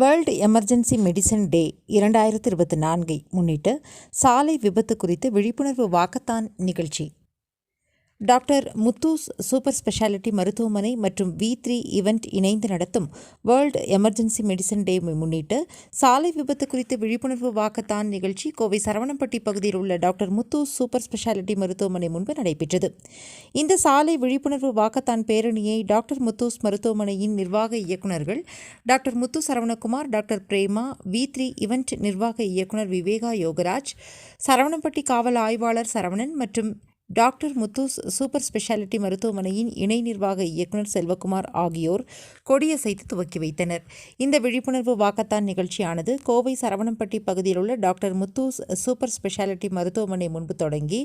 World emergency medicine டே இரண்டாயிரத்தி இருபத்தி நான்கை முன்னிட்டு சாலை விபத்து குறித்து விழிப்புணர்வு வாக்கத்தான் நிகழ்ச்சி. டாக்டர் முத்தூஸ் சூப்பர் ஸ்பெஷாலிட்டி மருத்துவமனை மற்றும் வி த்ரீ இவெண்ட் இணைந்து நடத்தும் வேர்ல்டு எமர்ஜென்சி மெடிசன் டே முன்னிட்டு சாலை விபத்து குறித்து விழிப்புணர்வு வாக்கத்தான் நிகழ்ச்சி கோவை சரவணம்பட்டி பகுதியில் உள்ள டாக்டர் முத்தூஸ் சூப்பர் ஸ்பெஷாலிட்டி மருத்துவமனை முன்பு நடைபெற்றது. இந்த சாலை விழிப்புணர்வு வாக்கத்தான் பேரணியை டாக்டர் முத்தூஸ் மருத்துவமனையின் நிர்வாக இயக்குநர்கள் doctor Muthu Saravanakumar doctor Prema V three event நிர்வாக இயக்குனர் விவேகா யோகராஜ் சரவணம்பட்டி காவல் ஆய்வாளர் சரவணன் மற்றும் டாக்டர் முத்தூஸ் சூப்பர் ஸ்பெஷாலிட்டி மருத்துவமனையின் இணை நிர்வாக இயக்குனர் செல்வகுமார் ஆகியோர் கொடியசைத்து துவக்கி வைத்தனர். இந்த விழிப்புணர்வு வாக்கத்தான் நிகழ்ச்சியானது கோவை சரவணம்பட்டி பகுதியில் உள்ள டாக்டர் முத்தூஸ் சூப்பர் ஸ்பெஷாலிட்டி மருத்துவமனை முன்பு தொடங்கி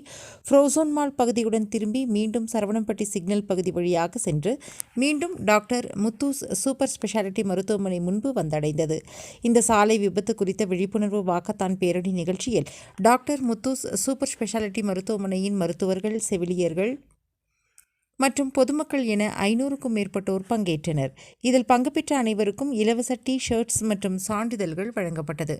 ஃப்ரோசோன் மால் பகுதியுடன் திரும்பி மீண்டும் சரவணம்பட்டி சிக்னல் பகுதி வழியாக சென்று மீண்டும் டாக்டர் முத்தூஸ் சூப்பர் ஸ்பெஷாலிட்டி மருத்துவமனை முன்பு வந்தடைந்தது. இந்த சாலை விபத்து குறித்த விழிப்புணர்வு வாக்கத்தான் பேரணி நிகழ்ச்சியில் டாக்டர் முத்தூஸ் சூப்பர் ஸ்பெஷாலிட்டி மருத்துவமனையின் மருத்துவர்கள் செவிலியர்கள் மற்றும் பொதுமக்கள் என ஐநூறுக்கும் மேற்பட்டோர் பங்கேற்றனர். இதில் பங்கு பெற்ற அனைவருக்கும் இலவச டி ஷர்ட்ஸ் மற்றும் சான்றிதழ்கள் வழங்கப்பட்டது.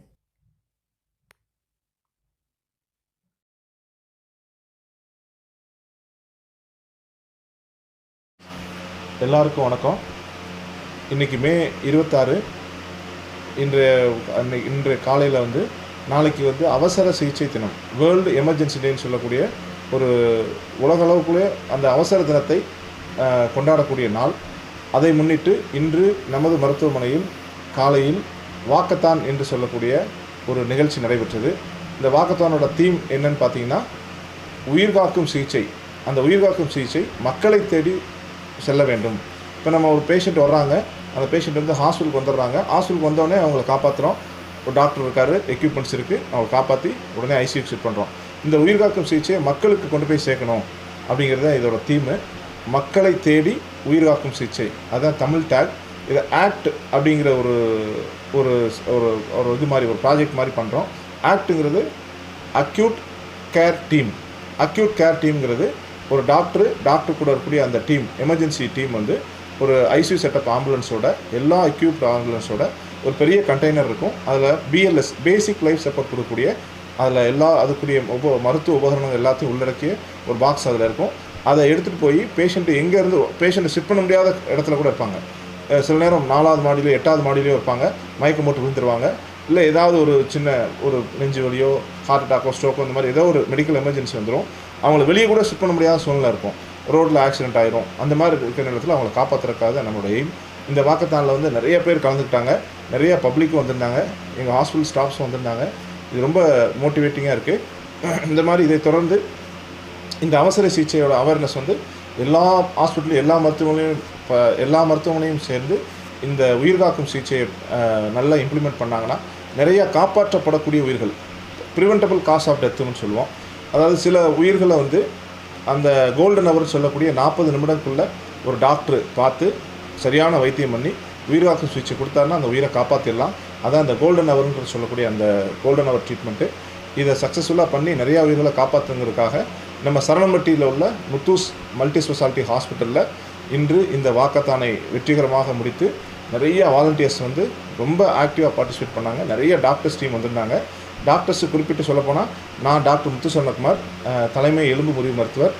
எல்லாருக்கும் வணக்கம். இன்றைக்கி மே இருபத்தாறு. இன்றைய அன்னை இன்றைய காலையில் வந்து நாளைக்கு வந்து அவசர சிகிச்சை தினம் வேர்ல்டு எமர்ஜென்சி டேன்னு சொல்லக்கூடிய ஒரு உலகளவுக்குள்ளே அந்த அவசர தினத்தை கொண்டாடக்கூடிய நாள். அதை முன்னிட்டு இன்று நமது மருத்துவமனையில் காலையில் வாக்கத்தான் என்று சொல்லக்கூடிய ஒரு நிகழ்ச்சி நடைபெற்றது. இந்த வாக்கத்தானோட தீம் என்னன்னு பார்த்தீங்கன்னா உயிர்காக்கும் சிகிச்சை. அந்த உயிர்காக்கும் சிகிச்சை மக்களை தேடி செல்ல வேண்டும். இப்போ நம்ம ஒரு பேஷண்ட் வர்றாங்க. அந்த பேஷண்ட் வந்து ஹாஸ்பிட்டலுக்கு வந்துடுறாங்க. ஹாஸ்பிட்டலுக்கு வந்தோடனே அவங்கள காப்பாற்றுறோம் ஒரு டாக்டர் இருக்கார் எக்யூப்மெண்ட்ஸ் இருக்குது அவங்க காப்பாற்றி உடனே ஐசியூக்கு ஷிஃப்ட் பண்ணுறோம் இந்த உயிர்காக்கும் சிகிச்சையை மக்களுக்கு கொண்டு போய் சேர்க்கணும் அப்படிங்கிறது தான் இதோட தீமு மக்களை தேடி உயிர்காக்கும் சிகிச்சை. அதான் தமிழ் டேக் இது ஆக்ட் அப்படிங்கிற ஒரு ஒரு ஒரு ஒரு இது மாதிரி ஒரு ப்ராஜெக்ட் மாதிரி பண்ணுறோம் ஆக்ட்டுங்கிறது acute care team acute care டீம்ங்கிறது ஒரு டாக்டர் டாக்டர் கூட இருக்கக்கூடிய அந்த டீம் எமர்ஜென்சி டீம் வந்து ஒரு ஐசியூ செட்டப் ஆம்புலன்ஸோட எல்லா எக்யூப்ட் ஆம்புலன்ஸோட ஒரு பெரிய கண்டெய்னர் இருக்கும். அதில் பிஎல்எஸ் பேசிக் லைஃப் சப்போர்ட் கொடுக்கக்கூடிய அதில் எல்லா அதுக்குரிய உப மருத்துவ உபகரணங்கள் எல்லாத்தையும் உள்ளடக்கிய ஒரு பாக்ஸ் அதில் இருக்கும். அதை எடுத்துகிட்டு போய் பேஷண்ட்டு எங்கேருந்து பேஷண்ட்டை ஷிஃப்ட் பண்ண முடியாத இடத்துல கூட இருப்பாங்க சில நேரம் நாலாவது மாடியிலோ எட்டாவது மாடியிலையோ இருப்பாங்க மயக்கம் போட்டு விழுந்துருவாங்க. இல்லை ஏதாவது ஒரு சின்ன ஒரு நெஞ்சு வலியோ ஹார்ட் அட்டாக்கோ ஸ்ட்ரோக்கோ இந்த மாதிரி ஏதோ ஒரு மெடிக்கல் எமர்ஜென்சி வந்துடும் அவங்கள வெளியே கூட ஷிஃப்ட் பண்ண முடியாத சூழ்நிலை இருக்கும். ரோட்டில் ஆக்சிடென்ட் ஆயிரும். அந்த மாதிரி இருக்கிற நேரத்தில் அவங்கள காப்பாற்றுறதுக்காக நம்மளோட எய்ம் இந்த வாக்கத்தானில் வந்து நிறைய பேர் கலந்துக்கிட்டாங்க. நிறைய பப்ளிக்கும் வந்திருந்தாங்க. எங்கள் ஹாஸ்பிட்டல் ஸ்டாஃப்ஸும் வந்திருந்தாங்க. இது ரொம்ப மோட்டிவேட்டிங்காக இருக்குது இந்த மாதிரி இதை தொடர்ந்து இந்த அவசர சிகிச்சையோட அவேர்னஸ் வந்து எல்லா ஹாஸ்பிட்டலும் எல்லா மருத்துவமனையும் இப்போ எல்லா மருத்துவமனையும் சேர்ந்து இந்த உயிர்காக்கும் சிகிச்சையை நல்லா இம்ப்ளிமெண்ட் பண்ணாங்கன்னா நிறைய காப்பாற்றப்படக்கூடிய உயிர்கள் ப்ரிவென்டபிள் காஸ் ஆஃப் டெத்துன்னு சொல்லுவோம். அதாவது சில உயிர்களை வந்து அந்த கோல்டன் ஹவர் சொல்லக்கூடிய நாற்பது நிமிடத்துக்குள்ளே ஒரு டாக்டர் பார்த்து சரியான வைத்தியம் பண்ணி உயிர்காக்கும் சிகிச்சை கொடுத்தாருன்னா அந்த உயிரை காப்பாற்றிடலாம் அதான் அந்த கோல்டன் ஹவர்னு சொல்லக்கூடிய அந்த கோல்டன் ஹவர் ட்ரீட்மெண்ட்டு இதை சக்ஸஸ்ஃபுல்லாக பண்ணி நிறையா உயிர்களை காப்பாற்றுங்கிறதுக்காக நம்ம சரணம்பட்டியில் உள்ள முத்தூஸ் மல்டி ஸ்பெஷாலிட்டி ஹாஸ்பிட்டலில் இன்று இந்த வாக்கத்தானை வெற்றிகரமாக முடித்து நிறைய வாலண்டியர்ஸ் வந்து ரொம்ப ஆக்டிவாக பார்ட்டிசிபேட் பண்ணாங்க. நிறைய டாக்டர்ஸ் டீம் வந்திருந்தாங்க. டாக்டர்ஸ் குறிப்பிட்டு சொல்லப்போனால் நான் டாக்டர் முத்து சொன்னகுமார் தலைமை எலும்பு முறிவு மருத்துவர்.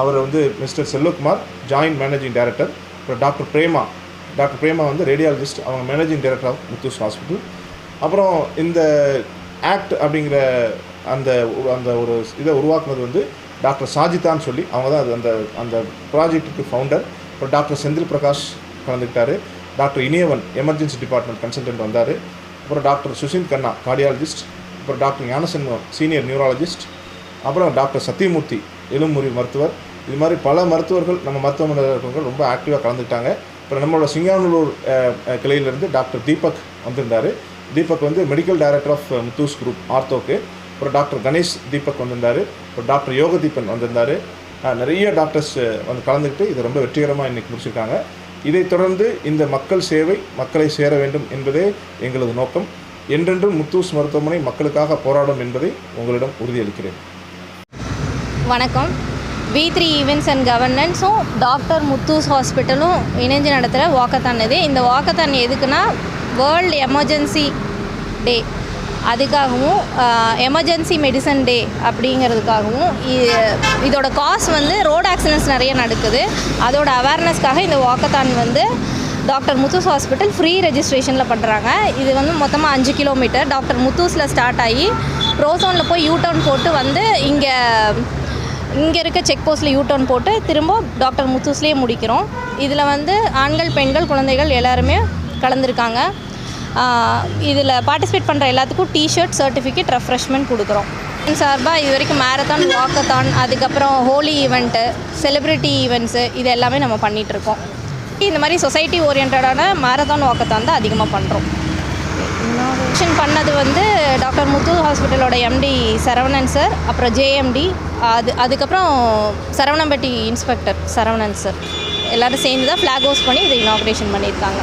அவர் வந்து mister Selvakumar joint managing director அப்புறம் டாக்டர் பிரேமா டாக்டர் பிரேமா வந்து ரேடியாலஜிஸ்ட் அவங்க managing director of Muthus hospital அப்புறம் இந்த ஆக்ட் அப்படிங்கிற அந்த அந்த ஒரு இதை உருவாக்குனது வந்து டாக்டர் சாஜிதான்னு சொல்லி அவங்க தான் அது அந்த அந்த ப்ராஜெக்ட்டுக்கு ஃபவுண்டர் அப்புறம் doctor Senthil Prakash கலந்துக்கிட்டார். Doctor Iniyavan emergency department consultant வந்தார். அப்புறம் டாக்டர் சுஷிந்த் கண்ணா கார்டியாலஜிஸ்ட் அப்புறம் டாக்டர் ஞானசென்வம் சீனியர் நியூராலஜிஸ்ட் அப்புறம் டாக்டர் சத்தியமூர்த்தி எலும்புரி மருத்துவர். இது மாதிரி பல மருத்துவர்கள் நம்ம மருத்துவமனையில் இருக்கிறவங்க ரொம்ப ஆக்டிவாக கலந்துக்கிட்டாங்க. அப்புறம் நம்மளோட சிங்கானூர் கிளையிலேருந்து டாக்டர் தீபக் வந்திருந்தார். தீபக் வந்து medical director of Muthus group ஆர்த்தோக்கு. அப்புறம் டாக்டர் கணேஷ் தீபக் வந்திருந்தார். அப்புறம் டாக்டர் யோகதீபன் வந்திருந்தார். நிறைய டாக்டர்ஸ் வந்து கலந்துக்கிட்டு இதை ரொம்ப வெற்றிகரமாக இன்றைக்கி முடிச்சிருக்காங்க. இதைத் தொடர்ந்து இந்த மக்கள் சேவை மக்களை சேர வேண்டும் என்பதே எங்களது நோக்கம். என்றென்றும் முத்தூஸ் மருத்துவமனை மக்களுக்காக போராடும் என்பதை உங்களிடம் உறுதியளிக்கிறேன். வணக்கம். வி த்ரீ ஈவெண்ட்ஸ் அண்ட் கவர்னன்ஸும் டாக்டர் முத்தூஸ் ஹாஸ்பிட்டலும் இணைஞ்சு நடத்துகிற வாக்கத்தான் இது. இந்த வாக்கத்தான் எதுக்குன்னா வேர்ல்டு எமர்ஜென்சி டே அதுக்காகவும் எமர்ஜென்சி மெடிசன் டே அப்படிங்கிறதுக்காகவும் இதோட காஸ்ட் வந்து ரோடு ஆக்சிடென்ட்ஸ் நிறைய நடக்குது. அதோட அவேர்னஸ்க்காக இந்த வாக்கத்தான் வந்து டாக்டர் முத்தூஸ் ஹாஸ்பிட்டல் ஃப்ரீ ரெஜிஸ்ட்ரேஷனில் பண்ணுறாங்க இது வந்து மொத்தமாக அஞ்சு கிலோமீட்டர் டாக்டர் முத்தூஸில் ஸ்டார்ட் ஆகி ரோசோனில் போய் யூ டவுன் போட்டு வந்து இங்கே இங்கே இருக்க செக் போஸ்ட்டில் யூ டர்ன் போட்டு திரும்ப டாக்டர் முத்தூஸ்லேயே முடிக்கிறோம். இதில் வந்து ஆண்கள் பெண்கள் குழந்தைகள் எல்லாருமே கலந்துருக்காங்க. இதில் பார்ட்டிசிபேட் பண்ணுற எல்லாத்துக்கும் டிஷர்ட் சர்டிஃபிகேட் ரெஃப்ரெஷ்மெண்ட் கொடுக்குறோம். சார்பாக இது வரைக்கும் மேரத்தான் வாக்கத்தான் அதுக்கப்புறம் ஹோலி ஈவெண்ட்டு செலிப்ரிட்டி ஈவெண்ட்ஸு இது எல்லாமே நம்ம பண்ணிகிட்ருக்கோம் இந்த மாதிரி சொசைட்டி ஓரியன்டான மேரத்தான் வாக்கத்தான் தான் அதிகமாக பண்ணுறோம் இன்னோவேஷன் பண்ணது வந்து டாக்டர் முத்து ஹாஸ்பிட்டலோட எம்டி சரவணன் சார் அப்புறம் ஜேஎம்டி அது அதுக்கப்புறம் சரவணம்பட்டி இன்ஸ்பெக்டர் சரவணன் சார். எல்லோரும் சேர்ந்து தான் ஃப்ளாக் ஹோஸ்ட் பண்ணி இதை இனாக்ரேஷன் பண்ணியிருக்காங்க.